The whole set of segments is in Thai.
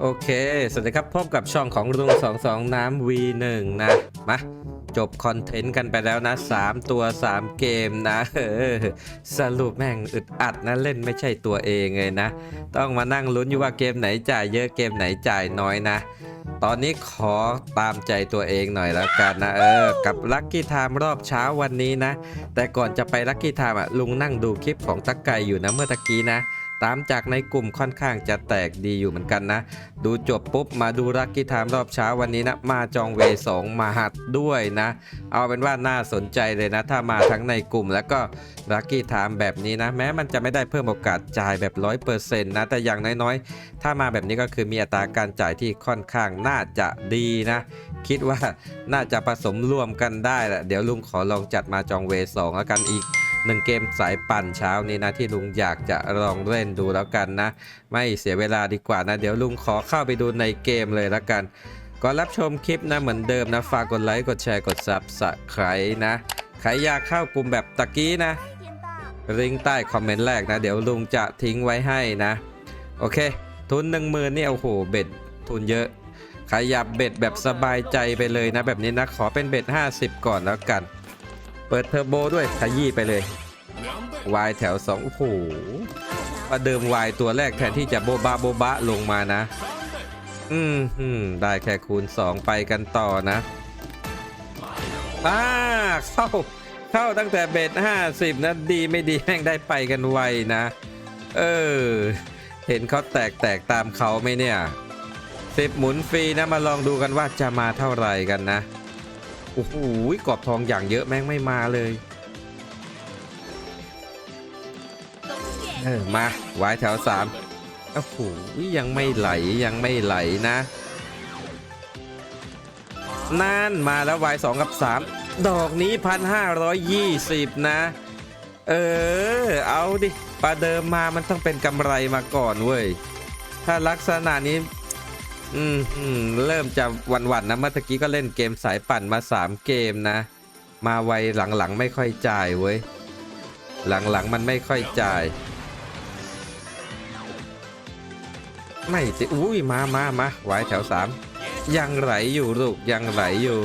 โอเค สวัสดีครับ พบกับช่องของลุง22น้ำ V1 นะ มา จบคอนเทนต์กันไปแล้วนะ 3 ตัว 3 เกมนะสรุปแม่งอึดอัดนะ เล่นไม่ใช่ตัวเองเลยนะ ต้องมานั่งลุ้นอยู่ว่าเกมไหนจ่ายเยอะเกมไหนจ่ายน้อยนะ ตอนนี้ขอตามใจตัวเองหน่อยแล้วกันนะ เออ กับลัคกี้ไทม์รอบเช้าวันนี้นะ แต่ก่อนจะไปลัคกี้ไทม์อะลุงนั่งดูคลิปของตักไก่อยู่นะเมื่อตะกี้นะ ตามจากในกลุ่มค่อนข้างจะแตกดีอยู่เหมือนกันนะ ดูจบปุ๊บมาดูลัคกี้ไทม์รอบเช้าวันนี้นะมาจองเวสองมาหัดด้วยนะ เอาเป็นว่าน่าสนใจเลยนะ ถ้ามาทั้งในกลุ่มแล้วก็ลัคกี้ไทม์แบบนี้นะ แม้มันจะไม่ได้เพิ่มโอกาสจ่ายแบบร้อยเปอร์เซ็นต์นะแต่อย่างน้อยๆ ถ้ามาแบบนี้ก็คือมีอัตราการจ่ายที่ค่อนข้างน่าจะดีนะ คิดว่าน่าจะผสมรวมกันได้แหละเดี๋ยวลุงขอลองจัดมาจองเวสองแล้วกันอีก หนึ่งเกมสายปั่นเช้านี้นะที่ลุงอยากจะลองเล่นดูแล้วกันนะ ไม่เสียเวลาดีกว่านะ เดี๋ยวลุงขอเข้าไปดูในเกมเลยแล้วกันก่อนรับชมคลิปนะเหมือนเดิมนะ ฝากกดไลค์กดแชร์กดซับสไคร์นะใครอยากเข้ากลุ่มแบบตะกี้นะลิงก์ใต้คอมเมนต์แรกนะ เดี๋ยวลุงจะทิ้งไว้ให้นะ โอเค ทุนหนึ่งหมื่นนี่โอ้โหเบ็ดทุนเยอะขยับเบ็ดแบบสบายใจไปเลยนะ แบบนี้นะ ขอเป็นเบ็ด50 ก่อนแล้วกัน เปิดเทอร์โบด้วยขยี้ไปเลยวายแถว2โอ้โหประเดิมวายตัวแรกแทนที่จะโบบาโบบะลงมานะ อืมอืมได้แค่คูณ2ไปกันต่อนะอ่าเข้าเข้าตั้งแต่เบ็ด50นะดีไม่ดีแม่งได้ไปกันไวนะ เออ เห็นเขาแตกแตกตามเขาไหมเนี่ยสิบหมุนฟรีนะมาลองดูกันว่าจะมาเท่าไหร่กันนะ โอ้โหกรอบทองอย่างเยอะแม่งไม่มาเลย เออ มาไว้แถวสามโอ้โหยังไม่ไหลยังไม่ไหลนะ นั่นมาแล้ววายสองกับสามดอกนี้พันห้าร้อยยี่สิบนะ เออ เอาดิประเดิมมามันต้องเป็นกำไรมาก่อนเว้ย ถ้าลักษณะนี้ อืมอืมเริ่มจะวันๆนะเมื่อตะกี้ก็เล่นเกมสายปั่นมา 3 เกมนะ มาไวหลังๆไม่ค่อยจ่ายเว้ย หลังๆมันไม่ค่อยจ่าย ไม่สิอุ้ยมามามาไว้แถว 3 ยังไหลอยู่ลูกยังไหลอยู่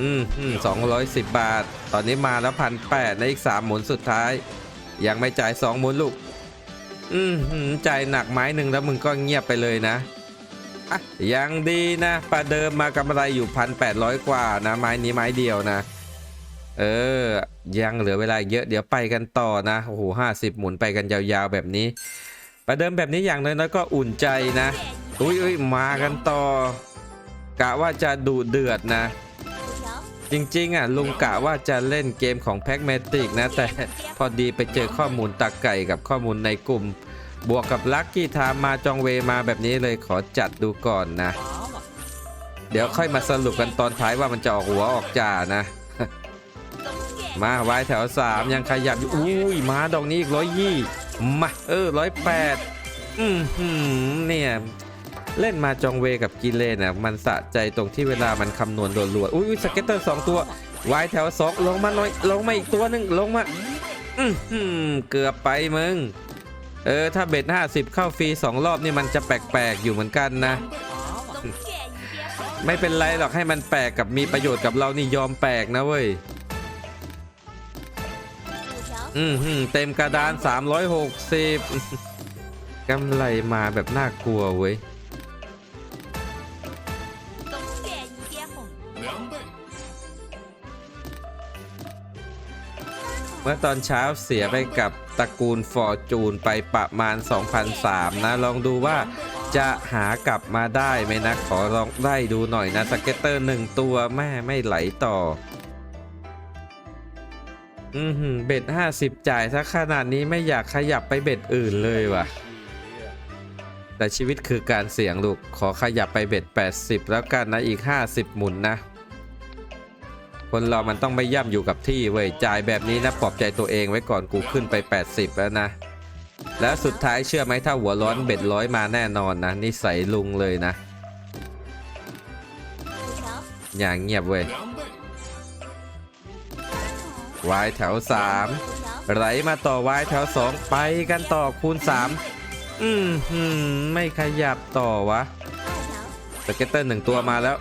อืมอืมสองร้อยสิบบาท ตอนนี้มาแล้วพันแปดในอีกสามหมุนสุดท้าย ยังไม่จ่ายสองหมุนลูก อืมอืมจ่ายหนักไม้หนึ่งแล้วมึงก็เงียบไปเลยนะ ยังดีนะประเดิมมากำไรอยู่พันแปดร้อยกว่านะไม้นี้ไม้เดียวนะ เออ ยังเหลือเวลาเยอะเดี๋ยวไปกันต่อนะโอ้โหห้าสิบหมุนไปกันยาวๆแบบนี้ ประเดิมแบบนี้อย่างน้อยๆก็อุ่นใจนะอุ้ยอุ้ยมากันต่อกะว่าจะดูเดือดนะ จริงๆอะลุงกะว่าจะเล่นเกมของแพ็กเมติกนะ แต่พอดีไปเจอข้อมูลตักไก่กับข้อมูลในกลุ่ม บวกกับลัคกี้ไทม์มาจองเวมาแบบนี้เลยขอจัดดูก่อนนะ เดี๋ยวค่อยมาสรุปกันตอนท้ายว่ามันจะออกหัวออกจ่านะ มาไว้แถว 3 ยังขยับอยู่อุ้ยมาดอกนี้อีกร้อยยี่มาเออร้อยแปดอืมเนี่ยเล่นมาจองเวกับกิเลนอะมันสะใจตรงที่เวลามันคำนวณรัวๆอุ้ยสเก็ตเตอร์สองตัววายแถวสองลงมาหน่อย ลงมาอีกตัวหนึ่งลงมา อือหือเกือบไปมึง เออ ถ้าเบ็ด50 เข้าฟรีสองรอบนี่มันจะแปลกๆ อยู่เหมือนกันนะ ไม่เป็นไรหรอกให้มันแปลกกับมีประโยชน์กับเรานี่ยอมแปลกนะเว้ย อืมหืมเต็มกระดาน 360กำไรมาแบบน่ากลัวเว้ย เมื่อตอนเช้าเสียไปกับตระกูลฟอร์จูนไปประมาณ 2,003นะ ลองดูว่าจะหากลับมาได้ไหมนะ ขอลองได้ดูหน่อยนะสเก็ตเตอร์หนึ่งตัวแม่ไม่ไหลต่อ อือหือเบ็ด50จ่ายซะขนาดนี้ไม่อยากขยับไปเบ็ดอื่นเลยว่ะ แต่ชีวิตคือการเสี่ยงลูก ขอขยับไปเบ็ด 80 แล้วกันนะอีก 50 หมุนนะ คนเรามันต้องไม่ย่ำอยู่กับที่เว้ยจ่ายแบบนี้นะปลอบใจตัวเองไว้ก่อนกูขึ้นไป 80 แล้วนะ แล้วสุดท้ายเชื่อไหมถ้าหัวร้อนเบ็ดร้อยมาแน่นอนนะนิสัยลุงเลยนะ อย่างเงียบเว้ยวายแถว 3 ไหลมาต่อวายแถว 2 ไปกันต่อคูณ 3 อืมไม่ขยับต่อวะสเก็ตเตอร์หนึ่งตัวมาแล้ว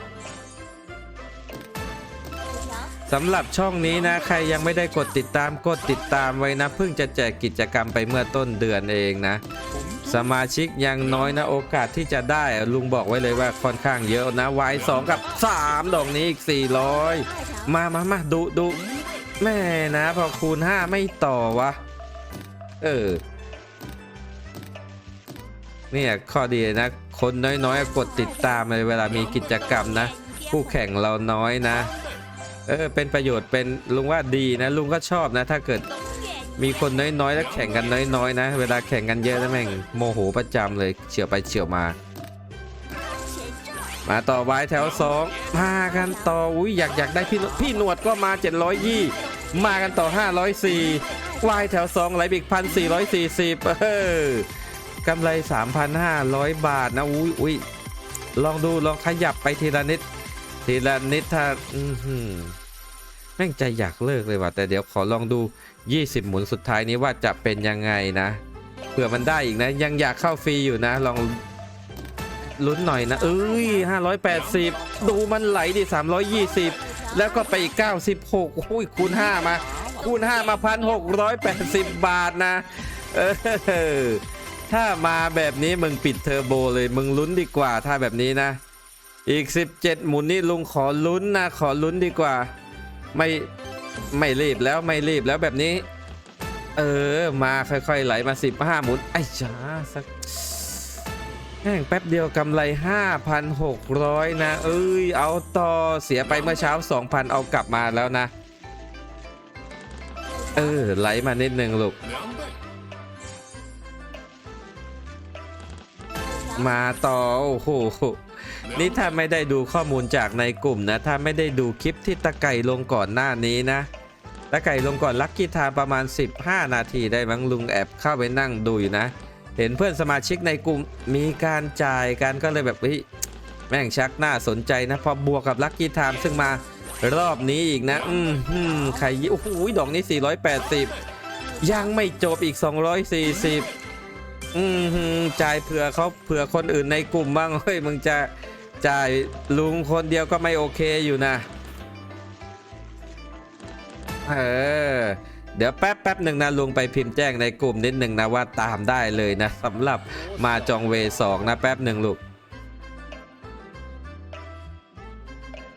สำหรับช่องนี้นะใครยังไม่ได้กดติดตามกดติดตามไว้นะเพิ่งจะแจกกิจกรรมไปเมื่อต้นเดือนเองนะ สมาชิกยังน้อยนะโอกาสที่จะได้ลุงบอกไว้เลยว่าค่อนข้างเยอะนะวายสองกับ 3 ดอกนี้อีก 400，มามามาดูดูแม่นะพอคูณ 5 ไม่ต่อวะ เออเนี่ยข้อดีนะ คนน้อยๆกดติดตามเลยเวลามีกิจกรรมนะคู่แข่งเราน้อยนะ เออเป็นประโยชน์เป็นลุงว่าดีนะลุงก็ชอบนะ ถ้าเกิดมีคนน้อยๆ แล้วแข่งกันน้อยๆนะ เวลาแข่งกันเยอะแล้วแม่งโมโหประจำเลยเฉียวไปเฉียวมา มาต่อไว้แถวสองมากันต่ออุ้ยอยากอยากได้พี่พี่หนวดก็มา 700ยี่มากันต่อ 504วายแถวสองไหลบิกพันสี่ร้อยสี่สิบเออกำไร 3,500 บาทนะอุ้ยอุ้ยลองดูลองขยับไปทีละนิด ทีละนิดถ้าอืม แม่งใจอยากเลิกเลยว่ะแต่เดี๋ยวขอลองดู 20 หมุนสุดท้ายนี้ว่าจะเป็นยังไงนะเผื่อมันได้อีกนะ ยังอยากเข้าฟรีอยู่นะ ลองลุ้นหน่อยนะ เอ้ย 580 ดูมันไหลดิ 320 แล้วก็ไปอีก 96โอ้ยคูณ 5 มา คูณ 5 มา 1,680 บาทนะเออถ้ามาแบบนี้มึงปิดเทอร์โบเลย มึงลุ้นดีกว่าถ้าแบบนี้นะ อีก 17 หมุนนี่ลุงขอลุ้นนะ ขอลุ้นดีกว่า ไม่ไม่รีบแล้วไม่รีบแล้วแบบนี้ เออมาค่อยๆไหลมา15หมุนไอ้จ้าสักแม่งแป๊บเดียวกำไร 5,600 นะ เอ้ย เอาต่อเสียไปเมื่อเช้า 2,000 เอากลับมาแล้วนะ เออ ไหลมานิดนึงลูก มาต่อ โอ้โห นี่ถ้าไม่ได้ดูข้อมูลจากในกลุ่มนะ ถ้าไม่ได้ดูคลิปที่ตะไก่ลงก่อนหน้านี้นะตะไก่ลงก่อนลักกี้ทาประมาณ 15 นาทีได้มั้งลุงแอบเข้าไปนั่งดูอยู่นะ เห็นเพื่อนสมาชิกในกลุ่มมีการจ่ายกันก็เลยแบบเฮ้ยแม่งชักน่าสนใจนะ พอบวกกับลัคกี้ไทม์ซึ่งมารอบนี้อีกนะ อืมหืมใครโอ้โหดอกนี้ 480 ยังไม่จบอีก 240อืมหืมจ่ายเผื่อเขาเผื่อคนอื่นในกลุ่มบ้างเฮ้ยมึงจะ จ่ายลุงคนเดียวก็ไม่โอเคอยู่นะ เออ เดี๋ยวแป๊บแป๊บหนึ่งนะลุงไปพิมพ์แจ้งในกลุ่มนิดหนึ่งนะว่าตามได้เลยนะสำหรับมาจองเวสองนะแป๊บหนึ่งลูก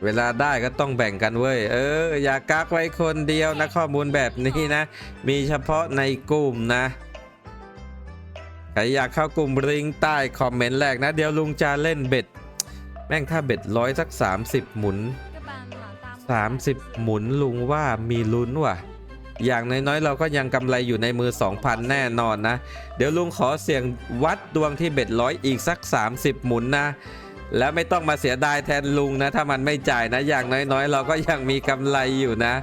เวลาได้ก็ต้องแบ่งกันเว้ย เออ อย่ากักไว้คนเดียวนะข้อมูลแบบนี้นะ มีเฉพาะในกลุ่มนะใครอยากเข้ากลุ่มริงใต้คอมเมนต์แรกนะ เดี๋ยวลุงจะเล่นเบ็ด แม่งถ้าเบ็ดร้อยสัก 30 หมุน 30 หมุนลุงว่ามีลุ้นว่ะ อย่างน้อยๆเราก็ยังกำไรอยู่ในมือ 2,000 แน่นอนนะ เดี๋ยวลุงขอเสี่ยงวัดดวงที่เบ็ดร้อยอีกสัก 30 หมุนนะ แล้วไม่ต้องมาเสียดายแทนลุงนะ ถ้ามันไม่จ่ายนะ อย่างน้อยๆ เราก็ยังมีกำไรอยู่นะ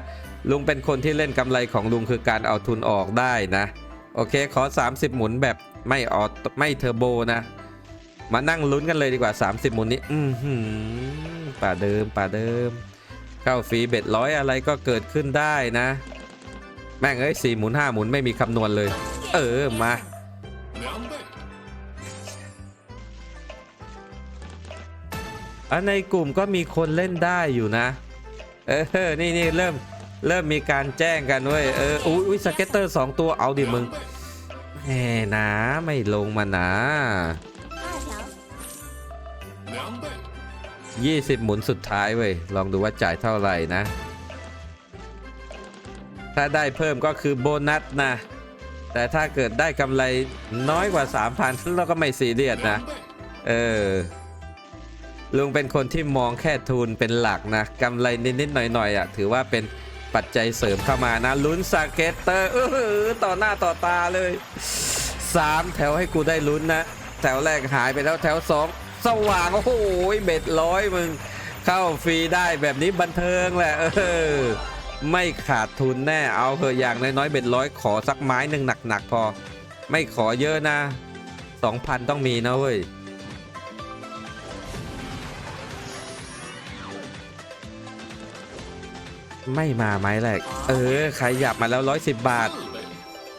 ลุงเป็นคนที่เล่นกำไรของลุงคือการเอาทุนออกได้นะ โอเคขอ 30 หมุนแบบไม่ออไม่เทอร์โบนะ มานั่งลุ้นกันเลยดีกว่า 30 หมุนนี้อือหือป่าเดิมป่าเดิม เข้าฟรีเบ็ดร้อยอะไรก็เกิดขึ้นได้นะ แม่งเอ้ยสี่หมุนห้าหมุนไม่มีคำนวณเลย เออมาอันในกลุ่มก็มีคนเล่นได้อยู่นะ เออ นี่นี่เริ่มเริ่มมีการแจ้งกันเว้ยเอออุ้ยอุ้ยสเก็ตเตอร์สองตัวเอาดิมึงแหมนะไม่ลงมานะ 20 หมุนสุดท้ายเว้ย ลองดูว่าจ่ายเท่าไหร่นะ ถ้าได้เพิ่มก็คือโบนัสนะ แต่ถ้าเกิดได้กำไรน้อยกว่า 3,000เราก็ไม่ซีเรียสนะ เออ ลุงเป็นคนที่มองแค่ทุนเป็นหลักนะกำไรนิดๆหน่อยๆอะ ถือว่าเป็นปัจจัยเสริมเข้ามานะลุ้นสเก็ตเตอร์เออต่อหน้าต่อตาเลย 3 แถวให้กูได้ลุ้นนะ แถวแรกหายไปแล้วแถว 2 สว่าง โอ้โหเบ็ดร้อยมึง เข้าฟรีได้แบบนี้บันเทิงแหละ เออ ไม่ขาดทุนแน่เอาเถอะอย่างน้อยๆเบ็ดร้อยขอสักไม้หนึ่งหนักๆพอ ไม่ขอเยอะนะ2,000ต้องมีนะเว้ยไม่มาไม้แรกเออใครหยับมาแล้ว 110 บาท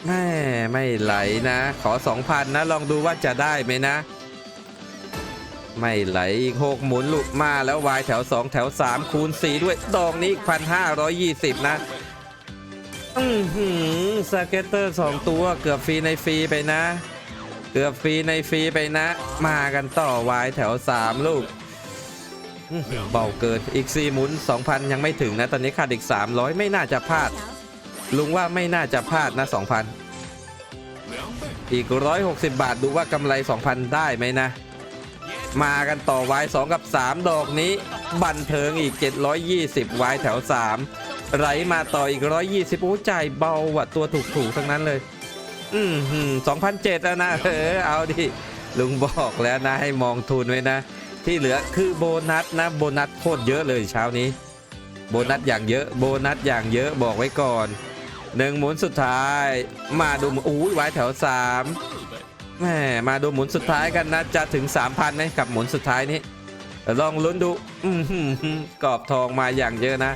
แม่ไม่ไหลนะ ขอ 2,000 นะ ลองดูว่าจะได้ไหมนะ ไม่ไหลอีกหกหมุนหลุดมาแล้ววายแถว 2 แถว 3 คูณ 4 ด้วย ดอกนี้อีก1,520นะอือหือสเก็ตเตอร์ 2 ตัวเกือบฟรีในฟรีไปนะ เกือบฟรีในฟรีไปนะ มากันต่อวายแถว 3 ลูกเบาเกินอีก 4 หมุน 2,000 ยังไม่ถึงนะ ตอนนี้ขาดอีก 300 ไม่น่าจะพลาด ลุงว่าไม่น่าจะพลาดนะ 2,000 อีก 160 บาทดูว่ากำไร 2,000 ได้ไหมนะ มากันต่อวาย2กับ 3 ดอกนี้ บันเทิงอีก 720วายแถว 3ไหลมาต่ออีก 120 โอ้จ่ายเบาว่ะตัวถูกๆทั้งนั้นเลย อืมหืม2,007แล้วนะเออเอาดิ ลุงบอกแล้วนะให้มองทุนไว้นะ ที่เหลือคือโบนัสนะ โบนัสโคตรเยอะเลยเช้านี้ โบนัสอย่างเยอะ โบนัสอย่างเยอะบอกไว้ก่อนหนึ่งหมุนสุดท้าย มาดูอุ้ยไว้แถวสาม แหมมาดูหมุนสุดท้ายกันนะจะถึง 3,000ไหมกับหมุนสุดท้ายนี้ลองลุ้นดูกรอบทองมาอย่างเยอะนะ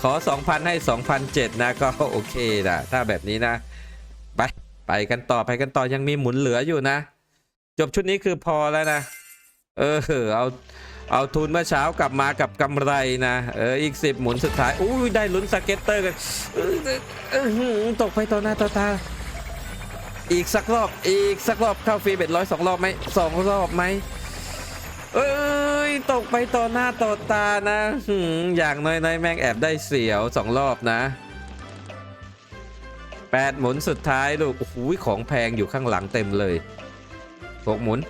ขอ 2,000 ให้ 2,007นะก็โอเคนะถ้าแบบนี้นะ ไป ไปกันต่อไปกันต่อยังมีหมุนเหลืออยู่นะ จบชุดนี้คือพอแล้วนะ เออเอาเอาทุนเมื่อเช้ากลับมากับกำไรนะ เอออีก 10 หมุนสุดท้าย อุ้ยได้ลุ้นสเก็ตเตอร์กันตกไปต่อหน้าต่อตา อีกสักรอบอีกสักรอบเข้าฟรีเบ็ดร้อยสองรอบไหมสองรอบไหมเอ้ยตกไปต่อหน้าต่อตานะอย่างน้อยๆแม่งแอบได้เสียวสองรอบนะแปดหมุนสุดท้ายลูกโอ้โหของแพงอยู่ข้างหลังเต็มเลยหกหมุน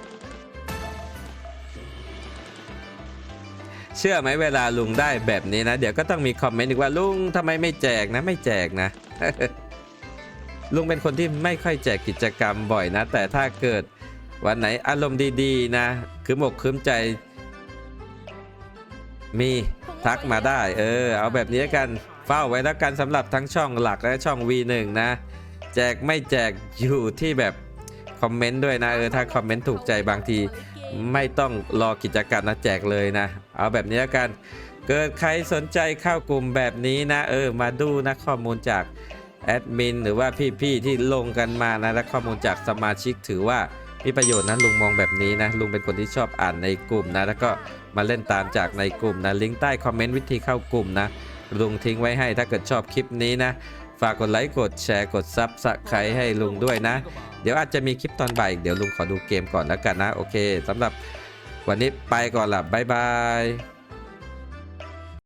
เชื่อไหมเวลาลุงได้แบบนี้นะ เดี๋ยวก็ต้องมีคอมเมนต์อีกว่าลุงทำไมไม่แจกนะไม่แจกนะ ลุงเป็นคนที่ไม่ค่อยแจกกิจกรรมบ่อยนะ แต่ถ้าเกิดวันไหนอารมณ์ดีๆ นะคืมอกคืมใจ มีทักมาได้ เออ เอาแบบนี้กันเฝ้าไว้แล้วกันสำหรับทั้งช่องหลักและช่อง V1 นะ แจกไม่แจกอยู่ที่แบบคอมเมนต์ด้วยนะเออถ้าคอมเมนต์ถูกใจบางที ไม่ต้องรอกิจกรรมนะแจกเลยนะ เอาแบบนี้กัน เกิดใครสนใจเข้ากลุ่มแบบนี้นะ เออมาดูนะข้อมูลจาก แอดมินหรือว่าพี่ๆที่ลงกันมานะและข้อมูลจากสมาชิกถือว่ามีประโยชน์นะลุงมองแบบนี้นะลุงเป็นคนที่ชอบอ่านในกลุ่มนะ แล้วก็มาเล่นตามจากในกลุ่มนะลิงก์ใต้คอมเมนต์วิธีเข้ากลุ่มนะลุงทิ้งไว้ให้ถ้าเกิดชอบคลิปนี้นะ ฝากกดไลค์กดแชร์กดซับสไครต์ให้ลุงด้วยนะ เดี๋ยวอาจจะมีคลิปตอนบ่ายเดี๋ยวลุงขอดูเกมก่อนแล้วกันนะ โอเคสำหรับวันนี้ไปก่อนละบ๊ายบาย